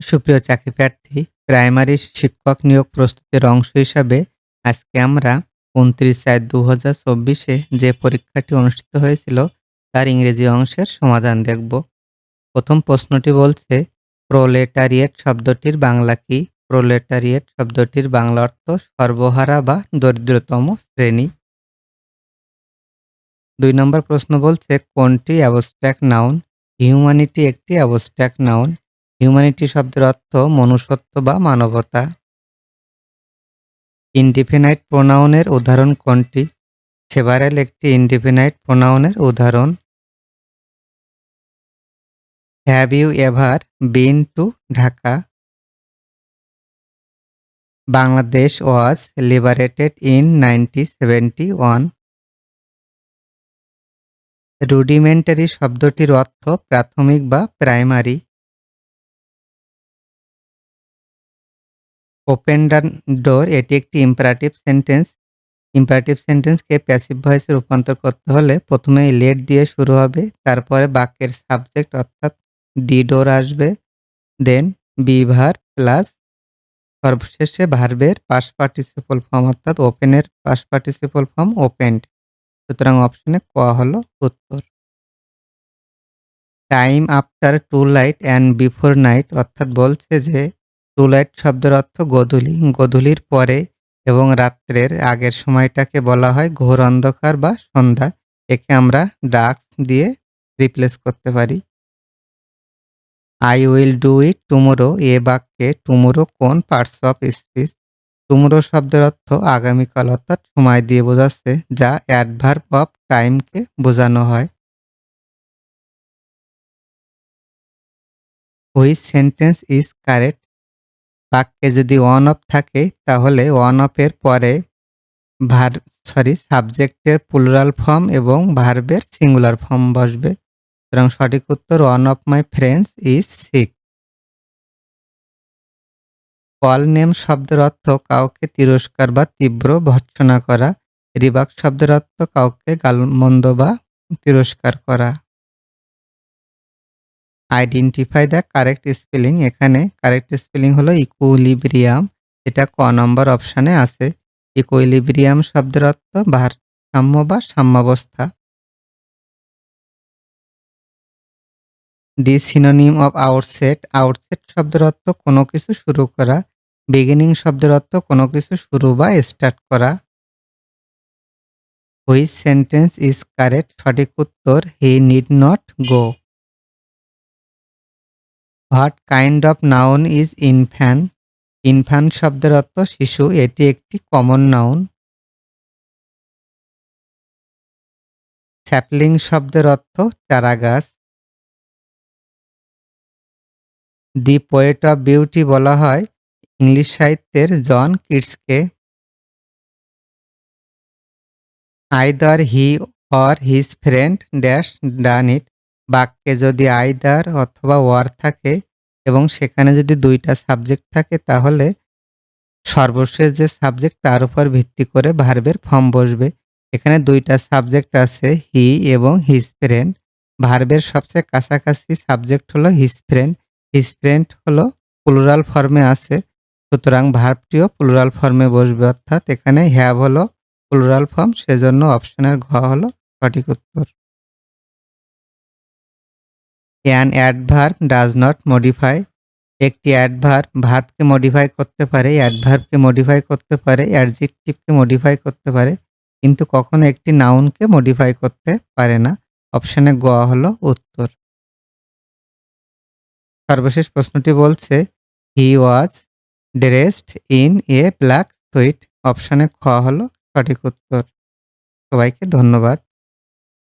সুপ্রিয় চাকরি প্রার্থী, প্রাইমারি শিক্ষক নিয়োগ প্রস্তুতির অংশ হিসাবে আজকে আমরা উনত্রিশ চার দু হাজার চব্বিশে যে পরীক্ষাটি অনুষ্ঠিত হয়েছিল, তার ইংরেজি অংশের সমাধান দেখব। প্রথম প্রশ্নটি বলছে, প্রোলেটারিয়েট শব্দটির বাংলা কি? প্রোলেটারিয়েট শব্দটির বাংলা অর্থ সর্বহারা বা দরিদ্রতম শ্রেণি। দুই নম্বর প্রশ্ন বলছে, কোনটি অ্যাবস্ট্রাক্ট নাউন? হিউম্যানিটি একটি অ্যাবস্ট্রাক্ট নাউন। হিউম্যানিটি শব্দের অর্থ মনুষ্যত্ব বা মানবতা। ইনডিফিনাইট প্রোনাউনের উদাহরণ কোনটি? সেভারেল একটি ইনডিফিনাইট প্রোনাউনের উদাহরণ। Have you ever been to Dhaka Bangladesh was liberated in ninety seventy one rudimentary শব্দটির অর্থ প্রাথমিক বা প্রাইমারি ওপেন দ্য ডোর এটি একটি ইম্পারেটিভ সেন্টেন্স ইম্পারেটিভ সেন্টেন্সকে প্যাসিভ ভয়েসে রূপান্তর করতে হলে প্রথমে লেট দিয়ে শুরু হবে, তারপরে বাক্যের সাবজেক্ট অর্থাৎ দি ডোর আসবে দেন বি ভার প্লাস সর্বশেষে ভার্বের পাস পার্টিসিপল ফর্ম অর্থাৎ ওপেনের পাস পার্টিসিপল ফর্ম ওপেন্ড সুতরাং অপশনে ক হলো উত্তর। Time after to light and before night অর্থাৎ বলছে যে টু লাইট শব্দের অর্থ গোধূলি। গোধূলির পরে এবং রাত্রের আগের সময়টাকে বলা হয় ঘোর অন্ধকার বা সন্ধ্যা। একে আমরা ডাক্স দিয়ে রিপ্লেস করতে পারি। I will do it tomorrow এ বাক্যে টুমোরো কোন পার্টস অফ স্পিচ টুমোরো শব্দের অর্থ আগামীকাল অর্থাৎ সময় দিয়ে বোঝাচ্ছে, যা অ্যাডভার্ব অফ টাইমকে বোঝানো হয়। হুইচ সেন্টেন্স ইজ কারেক্ট বাক্যে যদি ওয়ান অফ থাকে, তাহলে ওয়ান অফের পরে ভার সরি সাবজেক্টের প্লুরাল ফর্ম এবং ভার্বের সিঙ্গুলার ফর্ম বসবে। সুতরাং সঠিক উত্তর one of my friends is sick call name শব্দের অর্থ কাউকে তিরস্কার বা তীব্র ভর্ৎসনা করা। রিবাক শব্দের অর্থ কাউকে গালমন্দ বা তিরস্কার করা। আইডেন্টিফাই দ্য কারেক্ট স্পেলিং এখানে কারেক্ট স্পেলিং হলো ইকুইলিব্রিয়াম এটা ক নম্বর অপশানে আছে। ইকুইলিব্রিয়াম শব্দের অর্থ ভারসাম্য বা সাম্যাবস্থা। The synonym of outset outset শব্দের অর্থ কোনো কিছু শুরু করা বিগিনিং শব্দের অর্থ কোনো কিছু শুরু বা স্টার্ট করা। হুইচ সেন্টেন্স ইজ কারেক্ট সঠিক উত্তর he need not go what kind of noun is infant infant শব্দের অর্থ শিশু, এটি একটি কমন নাউন স্যাপলিং শব্দের অর্থ চারাগাছ. দি পোয়েট অফ বিউটি বলা হয় ইংলিশ সাহিত্যের John কিটসকে either he or his friend dash done it বাক্যে যদি আইদার অথবা ওয়ার থাকে এবং সেখানে যদি দুইটা সাবজেক্ট থাকে, তাহলে সর্বশেষ যে সাবজেক্ট, তার উপর ভিত্তি করে ভার্বের ফর্ম বসবে। এখানে দুইটা সাবজেক্ট আছে, হি এবং হিজ ফ্রেন্ড। ভার্বের সবচেয়ে কাছাকাছি সাবজেক্ট হলো হিজ ফ্রেন্ড। হিজ ফ্রেন্ড হলো প্লুরাল ফর্মে আছে, সুতরাং ভার্বটিও প্লুরাল ফর্মে বসবে। অর্থাৎ এখানে হ্যাভ হলো প্লুরাল ফর্ম, সেজন্য অপশনের ঘ হলো সঠিক উত্তর। An adverb does not modify একটি অ্যাডভার্ব ভার্বকে মডিফাই করতে পারে অ্যাডভার্বকে মডিফাই করতে পারে অ্যাডজেক্টিভকে মডিফাই করতে পারে কিন্তু কখনো একটি নাউনকে মডিফাই করতে পারে না অপশানে গ হলো উত্তর সর্বশেষ প্রশ্নটি বলছে he was dressed in a black suit অপশানে খ হলো সঠিক উত্তর। সবাইকে ধন্যবাদ।